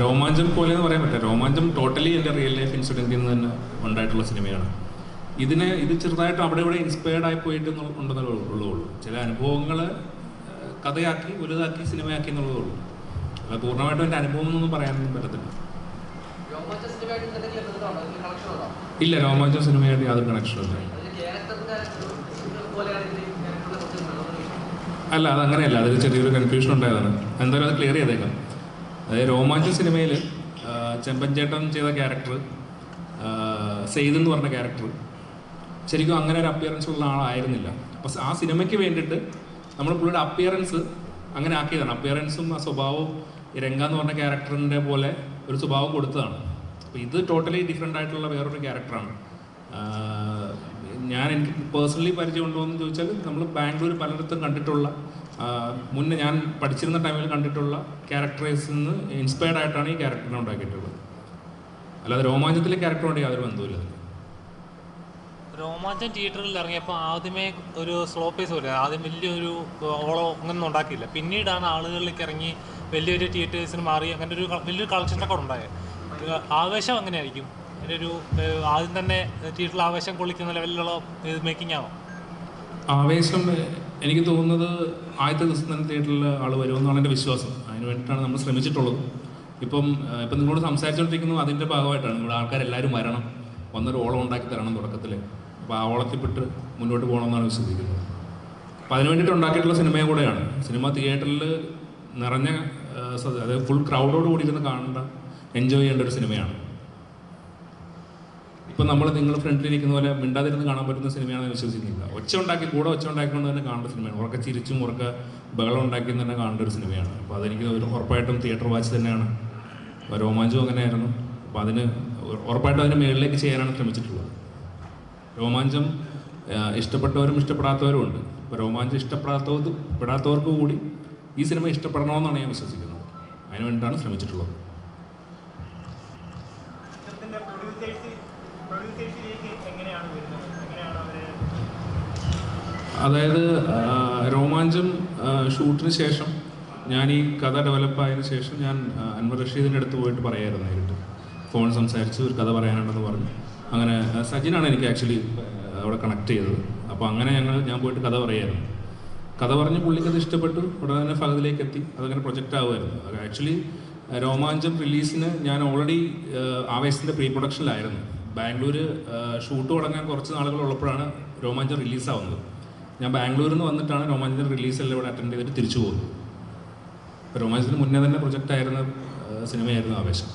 രോമാഞ്ചം പോലെ എന്ന് പറയാൻ പറ്റില്ല. രോമാഞ്ചം ടോട്ടലി എന്റെ റിയൽ ലൈഫ് ഇൻസിഡന്റിൽ നിന്ന് തന്നെ ഉണ്ടായിട്ടുള്ള സിനിമയാണ്. ഇതിനെ ഇത് ചെറുതായിട്ട് അവിടെ ഇവിടെ ഇൻസ്പയർഡ് ആയി പോയിട്ട് ഉണ്ടെന്നേ ഉള്ളൂ ചില അനുഭവങ്ങൾ കഥയാക്കി വലുതാക്കി സിനിമയാക്കി എന്നുള്ളതേ ഉള്ളൂ. അത് പൂർണമായിട്ടും എന്റെ അനുഭവം എന്നൊന്നും പറയാനൊന്നും പറ്റത്തില്ല. ഇല്ല രോമാഞ്ചം സിനിമയായിട്ട് യാതൊരു കണക്ഷനും അല്ല അത് അങ്ങനെയല്ല അതിൽ ചെറിയൊരു കൺഫ്യൂഷൻ ഉണ്ടായതാണ്. എന്തായാലും അത് ക്ലിയർ ചെയ്തേക്കാം. അതായത് രോമാഞ്ച സിനിമയിൽ ചെമ്പൻ ചേട്ടൻ ചെയ്ത ക്യാരക്ടർ സെയ്ദ് എന്ന് പറഞ്ഞ ക്യാരക്ടർ ശരിക്കും അങ്ങനെ ഒരു അപ്പിയറൻസ് ഉള്ള ആളായിരുന്നില്ല. അപ്പോൾ ആ സിനിമയ്ക്ക് വേണ്ടിയിട്ട് നമ്മൾ പുള്ളിയുടെ അപ്പിയറൻസ് അങ്ങനെ ആക്കിയതാണ്. അപ്പിയറൻസും ആ സ്വഭാവവും രംഗ എന്ന് പറഞ്ഞ ക്യാരക്ടറിന്റെ പോലെ ഒരു സ്വഭാവം കൊടുത്തതാണ്. അപ്പോൾ ഇത് ടോട്ടലി ഡിഫറെന്റ് ആയിട്ടുള്ള വേറൊരു ക്യാരക്ടറാണ് ഞാൻ എനിക്ക് പേഴ്സണലി പരിചയമുണ്ടോ എന്ന് ചോദിച്ചാൽ നമ്മൾ ബാംഗ്ലൂർ പലയിടത്തും കണ്ടിട്ടുള്ള മുന്നേ ഞാൻ പഠിച്ചിരുന്ന ടൈമിൽ കണ്ടിട്ടുള്ള ക്യാരക്ടറേഴ്സിൽ നിന്ന് ഇൻസ്പയർഡ് ആയിട്ടാണ് ഈ ക്യാരക്ടറിനെ ഉണ്ടാക്കിയിട്ടുള്ളത്. അല്ലാതെ രോമാഞ്ചത്തിലെ ക്യാരക്ടറുമായിട്ട് യാതൊരു ബന്ധവുമില്ല. രോമാഞ്ചം തിയേറ്ററിൽ ഇറങ്ങിയപ്പോൾ ആദ്യമേ ഒരു സ്ലോ പേസ് പോലെ ആദ്യം വലിയൊരു ഓളോ അങ്ങനൊന്നും ഉണ്ടാക്കിയില്ല. പിന്നീടാണ് ആളുകളിലേക്ക് ഇറങ്ങി വലിയൊരു തിയേറ്റേഴ്സിന് മാറി അങ്ങനെ ഒരു വലിയൊരു വലിയൊരു കളക്ഷനൊക്കെ ഉണ്ടായത് ആവേശം അങ്ങനെയായിരിക്കും അതിന്റെ ഒരു ആദ്യം തന്നെ തിയേറ്ററിൽ ആവേശം കൊള്ളിക്കുന്ന ലെവലിലുള്ള ഇത് മേക്കിംഗ് ആവാം ആവേശം എനിക്ക് തോന്നുന്നത് ആദ്യത്തെ ദിവസം തന്നെ തിയേറ്ററിൽ ആൾ വരുമെന്നാണ് എന്റെ വിശ്വാസം. അതിന് വേണ്ടിയിട്ടാണ് നമ്മൾ ശ്രമിച്ചിട്ടുള്ളത്. ഇപ്പം ഇപ്പം നിങ്ങളോട് സംസാരിച്ചുകൊണ്ടിരിക്കുന്നത് അതിന്റെ ഭാഗമായിട്ടാണ്. ഇവിടെ ആൾക്കാരെല്ലാവരും വരണം. വന്നൊരു ഓളം ഉണ്ടാക്കി തരണം തുടക്കത്തിൽ അപ്പോൾ ആ ഓളത്തിൽപ്പെട്ട് മുന്നോട്ട് പോകണമെന്നാണ് വിശ്വസിക്കുന്നത്. അപ്പോൾ അതിന് വേണ്ടിയിട്ട് ഉണ്ടാക്കിയിട്ടുള്ള സിനിമയും കൂടെയാണ്. സിനിമ തിയേറ്ററിൽ നിറഞ്ഞ അതായത് ഫുൾ ക്രൗഡോട് കൂടി ഇരുന്ന് കാണേണ്ട എൻജോയ് ചെയ്യേണ്ട ഒരു സിനിമയാണ്. ഇപ്പം നമ്മൾ നിങ്ങൾ ഫ്രണ്ടിലിരിക്കുന്ന പോലെ മിണ്ടാതിരുന്ന് കാണാൻ പറ്റുന്ന സിനിമയാണെന്ന് വിശ്വസിക്കുന്നില്ല. ഒച്ച ഉണ്ടാക്കി കൂടെ ഒച്ച ഉണ്ടാക്കിക്കൊണ്ട് തന്നെ കാണേണ്ട സിനിമയാണ്. ഉറക്കെ ചിരിച്ചും ഉറക്കെ ബഹളം ഉണ്ടാക്കി തന്നെ കാണേണ്ട ഒരു സിനിമയാണ്. അപ്പോൾ അതെനിക്ക് ഉറപ്പായിട്ടും തിയേറ്റർ വാച്ച് തന്നെയാണ്. അപ്പോൾ രോമാഞ്ചം അങ്ങനെയായിരുന്നു. അപ്പോൾ അതിന് ഉറപ്പായിട്ടും അതിന് മേളിലേക്ക് ചെയ്യാനാണ് ശ്രമിച്ചിട്ടുള്ളത്. രോമാഞ്ചം ഇഷ്ടപ്പെട്ടവരും ഇഷ്ടപ്പെടാത്തവരും ഉണ്ട്. അപ്പോൾ രോമാഞ്ചം ഇഷ്ടപ്പെടാത്തവർക്ക് പെടാത്തവർക്ക് കൂടി ഈ സിനിമ ഇഷ്ടപ്പെടണമെന്നാണ് ഞാൻ വിശ്വസിക്കുന്നത്. അതിന് വേണ്ടിയിട്ടാണ് ശ്രമിച്ചിട്ടുള്ളത്. അതായത് രോമാഞ്ചം ഷൂട്ടിന് ശേഷം ഞാൻ ഈ കഥ ഡെവലപ്പ് ആയതിനു ശേഷം ഞാൻ അൻവർ റഷീദിന്റെ അടുത്ത് പോയിട്ട് പറയായിരുന്നു നേരിട്ട്. ഫോൺ സംസാരിച്ച് ഒരു കഥ പറയാനുണ്ടെന്ന് പറഞ്ഞു. അങ്ങനെ സജിനാണ് എനിക്ക് ആക്ച്വലി അവിടെ കണക്ട് ചെയ്തത്. അപ്പോൾ അങ്ങനെ ഞങ്ങൾ ഞാൻ പോയിട്ട് കഥ പറയായിരുന്നു. കഥ പറഞ്ഞ് പുള്ളിക്കത് ഇഷ്ടപ്പെട്ടു. ഉടനെ തന്നെ ഫഹദിലേക്ക് എത്തി. അതങ്ങനെ പ്രൊജക്റ്റ് ആവുമായിരുന്നു. ആക്ച്വലി രോമാഞ്ചം റിലീസിന് ഞാൻ ഓൾറെഡി ആവേശത്തിന്റെ പ്രീ പ്രൊഡക്ഷനിലായിരുന്നു ബാംഗ്ലൂർ ഷൂട്ട് തുടങ്ങാൻ കുറച്ച് നാളുകൾ ഉള്ളപ്പോഴാണ് രോമാഞ്ചം റിലീസാവുന്നത്. ഞാൻ ബാംഗ്ലൂരിൽ നിന്ന് വന്നിട്ടാണ് രോമാഞ്ചം റിലീസെല്ലാം ഇവിടെ അറ്റൻഡ് ചെയ്തിട്ട് തിരിച്ചു പോകുന്നത്. രോമാഞ്ചത്തിന് മുന്നേ തന്നെ പ്രൊജക്റ്റ് ആയിരുന്ന സിനിമയായിരുന്നു ആവേശം.